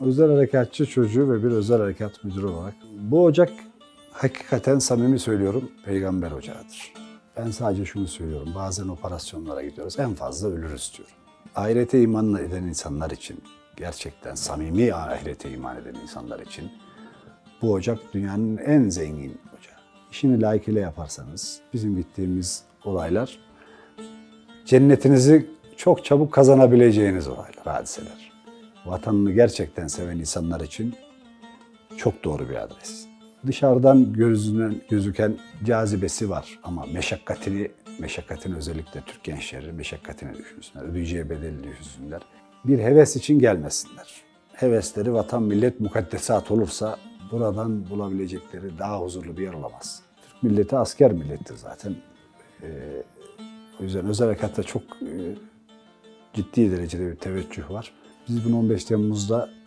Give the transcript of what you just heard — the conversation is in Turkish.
özel harekatçı çocuğu ve bir özel harekat müdürü olarak bu ocak hakikaten samimi söylüyorum peygamber ocağıdır. Ben sadece şunu söylüyorum. Bazen operasyonlara gidiyoruz. En fazla ölürüz diyorum. Ahirete iman eden insanlar için, gerçekten samimi ahirete iman eden insanlar için bu ocak dünyanın en zengin ocağı. İşini layıkıyla yaparsanız bizim gittiğimiz olaylar cennetinizi çok çabuk kazanabileceğiniz olaylar, hadiseler. Vatanını gerçekten seven insanlar için çok doğru bir adres. Dışarıdan gözünden gözüken cazibesi var ama meşakkatini, meşakkatini özellikle Türk gençleri meşakkatini düşünsünler, ödeyeceği bedeli düşünsünler. Bir heves için gelmesinler. Hevesleri vatan, millet, mukaddesat olursa buradan bulabilecekleri daha huzurlu bir yer olamaz. Türk milleti asker millettir zaten. Ee, o yüzden özel harekatta çok e, ciddi derecede bir teveccüh var. Biz bunu 15 Temmuz'da